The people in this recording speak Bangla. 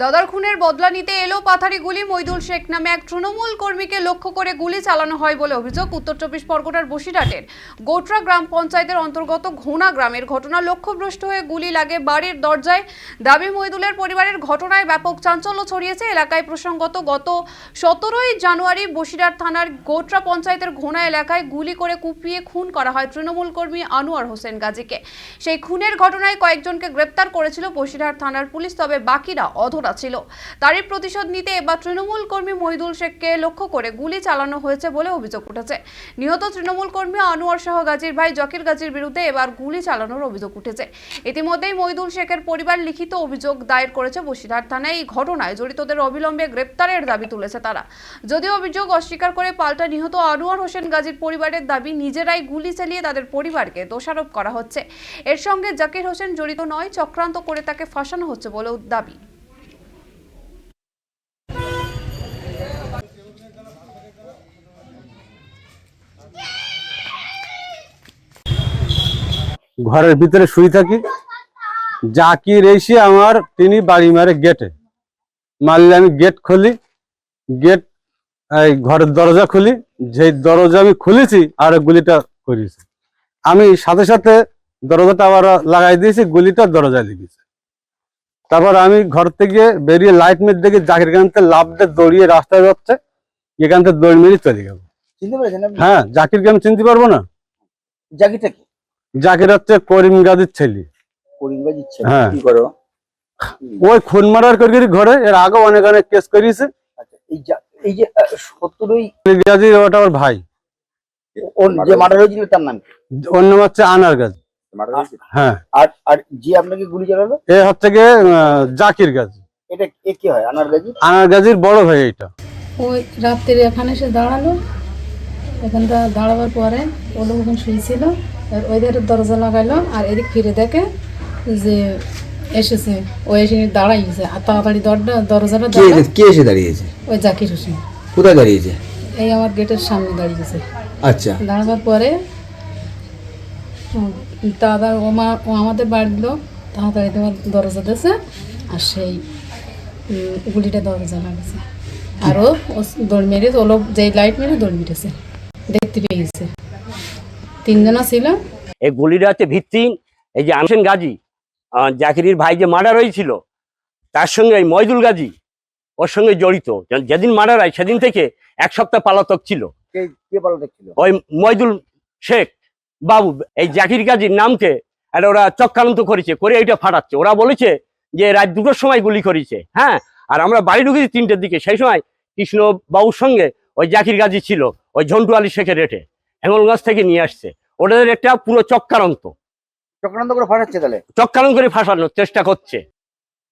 দাদার খুনের বদলা নিতে এলো পাথারি গুলি। মইদুল শেখ নামে এক তৃণমূল কর্মীকে লক্ষ্য করে গুলি চালানো হয় বলে অভিযোগ উত্তর চব্বিশ পরগনার বসিরহাটের। গোটরা গ্রাম পঞ্চায়েতের অন্তর্গত ঘোনা গ্রামের ঘটনা লক্ষ্যভ্রষ্ট হয়ে গুলি লাগে বাড়ির দরজায়। দাবি, মইদুলের পরিবারের ঘটনায় ব্যাপক চাঞ্চল্য ছড়িয়েছে এলাকায় প্রসঙ্গত গত সতেরোই জানুয়ারি বসিরহাট থানার গোটরা পঞ্চায়েতের ঘোনা এলাকায় গুলি করে কুপিয়ে খুন করা হয় তৃণমূল কর্মী আনোয়ার হোসেন গাজীকে। সেই খুনের ঘটনায় কয়েকজনকে গ্রেপ্তার করেছিল বসিরহাট থানার পুলিশ, তবে বাকিরা অধরা ছিল। তারই প্রতিশোধ নিতে এবার তৃণমূল কর্মী মহিদুল শেখকে লক্ষ্য করে গুলি চালানো হয়েছে বলে অভিযোগ উঠেছে। নিহত তৃণমূল কর্মী আনোয়ার শাহ গাজীর ভাই জকির গাজীর বিরুদ্ধে এবার গুলি চালানোর অভিযোগ উঠেছে। ইতিমধ্যেই মহিদুল শেখের পরিবার লিখিত অভিযোগ দায়ের করেছে বসিরহাট থানায়। এই ঘটনায় জড়িতদের অবিলম্বে গ্রেপ্তারের দাবি তুলেছে তারা। যদিও অভিযোগ অস্বীকার করে পাল্টা নিহত আনোয়ার হোসেন গাজীর পরিবারের দাবি, নিজেরাই গুলি চালিয়ে তাদের পরিবারকে দোষারোপ করা হচ্ছে। এর সঙ্গে জাকির হোসেন জড়িত নয়, চক্রান্ত করে তাকে ফাঁসানো হচ্ছে বলেও দাবি। ঘরের ভিতরে শুয়ে থাকি। জাকির এসে আমার তিনি বাড়ি মারে গেটে মারলে আমি গেট খুলি। গেট এই ঘরের দরজা খুলি। যে দরজা আমি খুলেছি আর গুলিটা করেছি। আমি সাথে সাথে দরজাটা আবার লাগাই দিয়েছি গুলিটা দরজায় লেগেছে তারপর আমি ঘর থেকে বেরিয়ে লাইট মেট দেখে জাকির থেকে লাভ দিয়ে দৌড়িয়ে রাস্তায় যাচ্ছে। এখান থেকে দৌড় মেরে চলে গেল। হ্যাঁ জাকিরকে আমি চিনতে পারব না? জাকিটা কি? জাকির হচ্ছে করিম গাজীর ছেলে। করিমগঞ্জ ইচ্ছে হ্যাঁ। কি করো? ওই খুন মারার করে ঘরে এর আগে অনেক অনেক কেস করিয়েছে। আচ্ছা এই যে সত্তরই গাজী ওটা ওর ভাই। ওর যে মার্ডার হয়েছিল তার নাম ওর নাম হচ্ছে আনার গাজী হ্যাঁ। আর আর যে আপনাকে গুলি চালালো? এ হচ্ছে গিয়ে আহ, জাকির গাজী। এটা কি হয় আনার গাজি আনার গাজীর বড় ভাই এইটা। ওই রাত্রে এখানে এসে দাঁড়াল। এখানটা দাঁড়াবার পরে ও লোক ওখানে শুয়েছিল আর ওই ধারে দরজা লাগাইলো আর এদিক ফিরে দেখে যে এসেছে ও এসে দাঁড়াইছে আর তাড়াতাড়ি দরজা দরজাটা কে এসে দাঁড়িয়েছে? ওই জাকির হোসেন। কোথায় দাঁড়িয়েছে? এই আমার গেটের সামনে দাঁড়িয়েছে। আচ্ছা। দাঁড়াবার পরে দাদা ও মা ও আমাদের বাড়ির লোক তাড়াতাড়ি তোমার দরজা দিয়েছে আর সেই গুলিটা দরজা লাগছে আর ও দৌড় মেরে ও লোক যেই লাইট মেরে দৌড় মেরেছে। দেখতে পেয়ে গেছে। তিনজনা ছিল। এই গুলিটা হচ্ছে ভিত্তিহীন। এই যে আনসেন গাজী জাকিরির ভাই যে মার্ডার হয়েছিল তার সঙ্গে এই ময়দুল গাজী ওর সঙ্গে জড়িত। যেদিন মার্ডার হয় সেদিন থেকে এক সপ্তাহ পালাতক ছিল। ওই ময়দুল শেখ বাবু এই জাকির গাজীর নামকে একটা ওরা চক্রান্ত করেছে করে এইটা ফাটাচ্ছে। ওরা বলেছে যে রাত দুটোর সময় গুলি করেছে। হ্যাঁ আর আমরা বাড়ি ঢুকেছি তিনটের দিকে। সেই সময় কৃষ্ণ বাবুর সঙ্গে ওই জাকির গাজী ছিল ওই ঝন্টু আলী শেখের রেটে হেঙ্গলগঞ্জ থেকে নিয়ে আসছে। ওটাদের একটা পুরো চক্রান্ত চক্রান্ত করে ফাঁসাচ্ছে তাহলে? চক্রান্ত করে ফাঁসানোর চেষ্টা করছে।